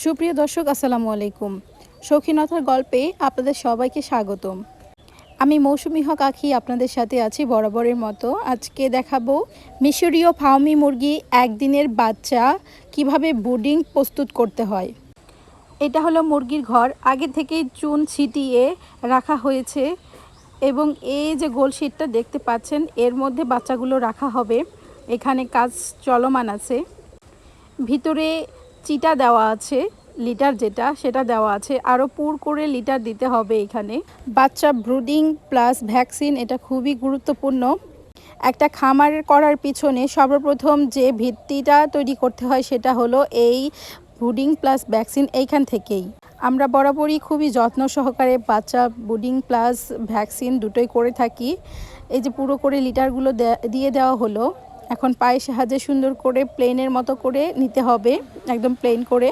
সুপ্রিয় দর্শক, আসসালামু আলাইকুম। শৌখিনতার গল্পে আপনাদের সবাইকে স্বাগতম। আমি মৌসুমি হক আখি, আপনাদের সাথে আছি বরাবরের মতো। আজকে দেখাবো মিশরীয় ফাউমি মুরগি একদিনের বাচ্চা কীভাবে বুডিং প্রস্তুত করতে হয়। এটা হলো মুরগির ঘর। আগে থেকেই চুন ছিটিয়ে রাখা হয়েছে এবং এই যে গোল শীটটা দেখতে পাচ্ছেন, এর মধ্যে বাচ্চাগুলো রাখা হবে। এখানে কাজ চলমান আছে। ভিতরে চিটা দেওয়া আছে, লিটার যেটা, সেটা দেওয়া আছে। আরও পুর করে লিটার দিতে হবে এখানে। বাচ্চা ব্রুডিং প্লাস ভ্যাকসিন, এটা খুবই গুরুত্বপূর্ণ। একটা খামার করার পিছনে সর্বপ্রথম যে ভিত্তিটা তৈরি করতে হয়, সেটা হলো এই ব্রুডিং প্লাস ভ্যাকসিন এইখান থেকেই। আমরা বরাবরই খুবই যত্ন সহকারে বাচ্চা ব্রুডিং প্লাস ভ্যাকসিন দুটোই করে থাকি। এই যে পুরো করে লিটারগুলো দিয়ে দেওয়া হলো। এখন পায়ের সাহায্যে সুন্দর করে প্লেনের মতো করে নিতে হবে, একদম প্লেন করে।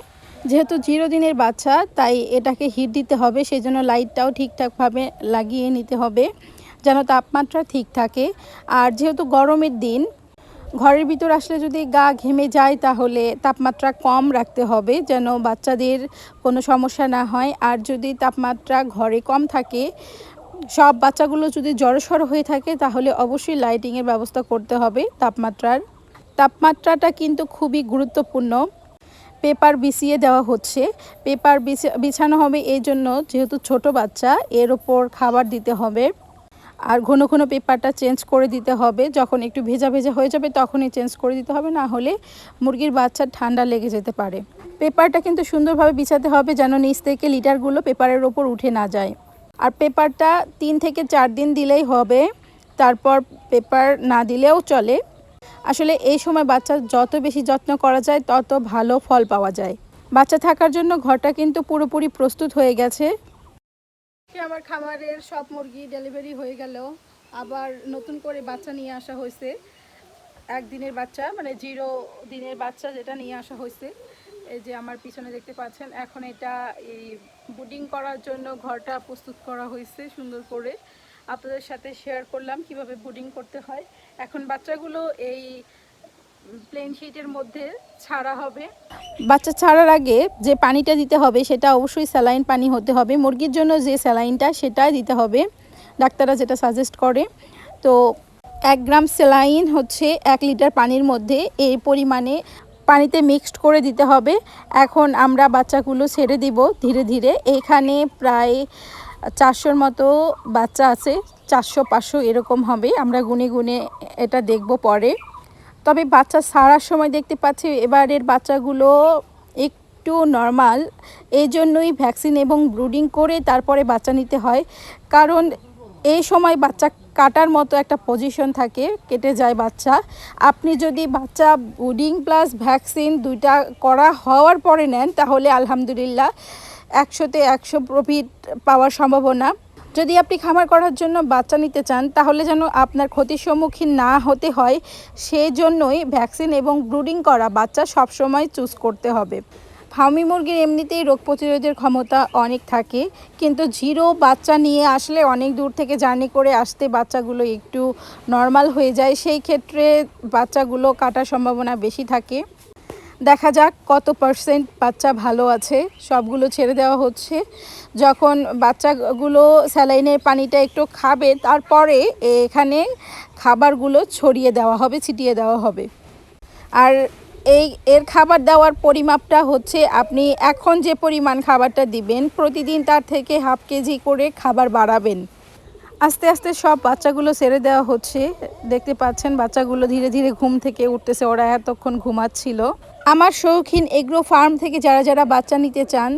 যেহেতু জিরো দিনের বাচ্চা, তাই এটাকে হিট দিতে হবে সেই জন্য লাইটটাও ঠিকঠাকভাবে লাগিয়ে নিতে হবে, যেন তাপমাত্রা ঠিক থাকে। আর যেহেতু গরমের দিন, ঘরের ভিতর আসলে যদি গা ঘেমে যায়, তাহলে তাপমাত্রা কম রাখতে হবে, যেন বাচ্চাদের কোনো সমস্যা না হয়। আর যদি তাপমাত্রা ঘরে কম থাকে সব বাচ্চাগুলো যদি জড়সড় হয়ে থাকে, তাহলে অবশ্যই লাইটিংয়ের ব্যবস্থা করতে হবে তাপমাত্রার। তাপমাত্রাটা কিন্তু খুবই গুরুত্বপূর্ণ। পেপার বিছিয়ে দেওয়া হচ্ছে। পেপার বিছা- বিছানো হবে এই জন্য যেহেতু ছোট বাচ্চা, এর ওপর খাবার দিতে হবে। আর ঘন ঘন পেপারটা চেঞ্জ করে দিতে হবে। যখন একটু ভেজা ভেজা হয়ে যাবে, তখনই চেঞ্জ করে দিতে হবে। না হলে মুরগির বাচ্চার ঠান্ডা লেগে যেতে পারে। পেপারটা কিন্তু সুন্দরভাবে বিছাতে হবে যেন নিচ থেকে লিটারগুলো পেপারের ওপর উঠে না যায়। আর পেপারটা তিন থেকে চার দিন দিলেই হবে। তারপর পেপার না দিলেও চলে। আসলে এই সময় বাচ্চা যত বেশি যত্ন করা যায়, তত ভালো ফল পাওয়া যায়। বাচ্চা থাকার জন্য ঘরটা কিন্তু পুরোপুরি প্রস্তুত হয়ে গেছে। আমার খামারের সব মুরগি ডেলিভারি হয়ে গেল। আবার নতুন করে বাচ্চা নিয়ে আসা হয়েছে। একদিনের বাচ্চা মানে জিরো দিনের বাচ্চা যেটা নিয়ে আসা হয়েছে। এই যে আমার পিছনে দেখতে পাচ্ছেন, এখন এটা এই বুডিং করার জন্য ঘরটা প্রস্তুত করা হয়েছে সুন্দর করে। আপনাদের সাথে শেয়ার করলাম কীভাবে বুডিং করতে হয়। এখন বাচ্চাগুলো এই প্লেন শিটের মধ্যে ছাড়া হবে। বাচ্চা ছাড়ার আগে যে পানিটা দিতে হবে, সেটা অবশ্যই স্যালাইন পানি হতে হবে। মুরগির জন্য যে স্যালাইনটা সেটাই দিতে হবে। ডাক্তাররা যেটা সাজেস্ট করে। তো এক গ্রাম স্যালাইন হচ্ছে এক লিটার পানির মধ্যে এই পরিমাণে পানিতে মিক্সড করে দিতে হবে। এখন আমরা বাচ্চাগুলো ছেড়ে দিব ধীরে ধীরে। এখানে প্রায় চারশোর মতো বাচ্চা আছে, চারশো পাঁচশো এরকম হবে। আমরা গুনে গুনে এটা দেখব পরে। তবে বাচ্চা ছাড়ার সময় দেখতে পাচ্ছি, এবারের বাচ্চাগুলো একটু নর্মাল এই জন্যই ভ্যাকসিন এবং ব্রুডিং করে তারপরে বাচ্চা নিতে হয়। কারণ এই সময় বাচ্চা কাটার মতো একটা পজিশন থাকে, কেটে যায় বাচ্চা। আপনি যদি বাচ্চা ব্রুডিং প্লাস ভ্যাকসিন দুইটা করা হওয়ার পরে নেন, তাহলে আলহামদুলিল্লাহ একশোতে একশো প্রফিট পাওয়ার সম্ভাবনা। যদি আপনি খামার করার জন্য বাচ্চা নিতে চান, তাহলে যেন আপনার ক্ষতির সম্মুখীন না হতে হয় সেই জন্যই ভ্যাকসিন এবং ব্রুডিং করা বাচ্চা সবসময় চুজ করতে হবে। ফার্মি মুরগির এমনিতেই রোগ প্রতিরোধের ক্ষমতা অনেক থাকে, কিন্তু জিরো বাচ্চা নিয়ে আসলে অনেক দূর থেকে জার্নি করে আসতে বাচ্চাগুলো একটু নর্মাল হয়ে যায়, সেই ক্ষেত্রে বাচ্চাগুলো কাটার সম্ভাবনা বেশি থাকে। দেখা যাক কত পার্সেন্ট বাচ্চা ভালো আছে, সবগুলো ছেড়ে দেওয়া হচ্ছে। যখন বাচ্চাগুলো স্যালাইনের পানিটা একটু খাবে, তারপরে এখানে খাবারগুলো ছড়িয়ে দেওয়া হবে, ছিটিয়ে দেওয়া হবে। আর এই, এর খাবার দেওয়ার পরিমাপটা হচ্ছে আপনি এখন যে পরিমাণ খাবারটা দিবেন, প্রতিদিন তার থেকে হাফ কেজি করে খাবার বাড়াবেন। আস্তে আস্তে সব বাচ্চাগুলো ছেড়ে দেওয়া হচ্ছে। দেখতে পাচ্ছেন বাচ্চাগুলো ধীরে ধীরে ঘুম থেকে উঠতেছে, ওরা এতক্ষণ ঘুমাচ্ছিল। আমার শৌখিন এগ্রো ফার্ম থেকে যারা যারা বাচ্চা নিতে চান,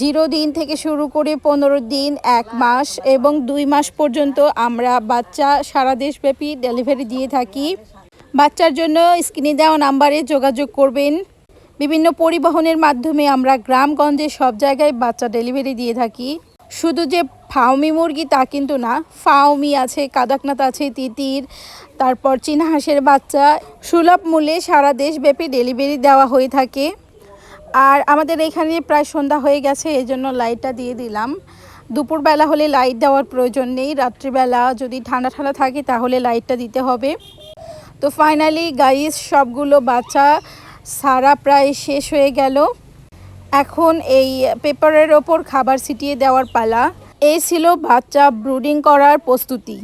জিরো দিন থেকে শুরু করে পনেরো দিন, এক মাস এবং দুই মাস পর্যন্ত আমরা বাচ্চা সারা দেশব্যাপী ডেলিভারি দিয়ে থাকি। বাচ্চার জন্য স্ক্রিনে দেওয়া নাম্বারে যোগাযোগ করবেন। বিভিন্ন পরিবহনের মাধ্যমে আমরা গ্রামগঞ্জে সব জায়গায় বাচ্চা ডেলিভারি দিয়ে থাকি। শুধু যে ফাউমি মুরগি তা কিন্তু না ফাউমি আছে, কাদাকনাথ আছে, তিতির, তারপর চীনা হাঁসের বাচ্চা। সুলভ মূল্যে সারা দেশব্যাপী ডেলিভারি দেওয়া হয়ে থাকে। আর আমাদের এখানে প্রায় সন্ধ্যা হয়ে গেছে এই জন্য লাইটটা দিয়ে দিলাম। দুপুরবেলা হলে লাইট দেওয়ার প্রয়োজন নেই, রাত্রিবেলা যদি ঠান্ডা ঠান্ডা থাকে তাহলে লাইটটা দিতে হবে। তো ফাইনালি গাইস সবগুলো বাচ্চা সারা প্রায় শেষ হয়ে গেল। এখন এই পেপারের ওপর খাবার ছিটিয়ে দেওয়ার পালা। এই ছিল বাচ্চা ব্রুডিং করার প্রস্তুতি।